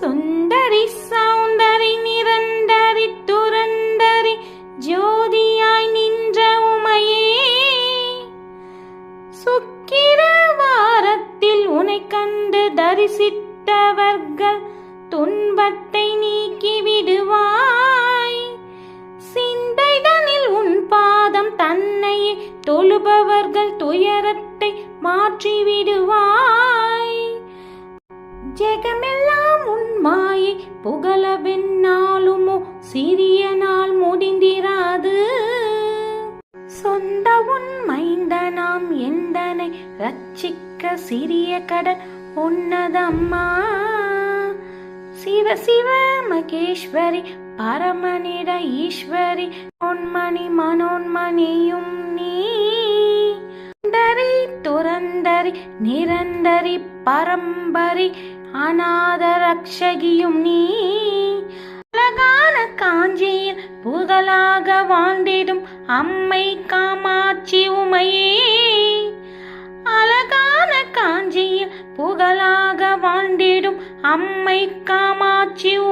சுந்தரி சௌந்தரி நிரந்தரி துரந்தரி ஜோதியாய் நின்ற உமையே. சுக்கிர வாரத்தில் உனை கண்டு தரிசித்தவர்கள் துன்பத்தை நீக்கி விடுவாய். சிந்தைதனில் உன் பாதம் தன்னையே தொழுபவர்கள் துயரத்தை மாற்றி விடுவாய் உலகமெல்லாம் உன் மாயை. புகழவென்னாலுமோ சிறிய நாள் முடிந்திராது. சொந்த உண்மைந்த மைந்தனாம் எந்தனை ரட்சிக்க சிறிய கடன் உன்னதம்மா. சிவ சிவ மகேஸ்வரி பரமனிட ஈஸ்வரி பொன்மணி மனோன்மணியும் நீ. சுந்தரி துரந்தரி நிரந்தரி பரம்பரி அநாதரக்ஷகியும் நீ. அழகான காஞ்சியில் புகழாக வாழ்ந்திடும் அம்மை காமாட்சி உமையே. அழகான காஞ்சியில் புகழாக வாழ்ந்திடும் அம்மை காமாட்சி உமையே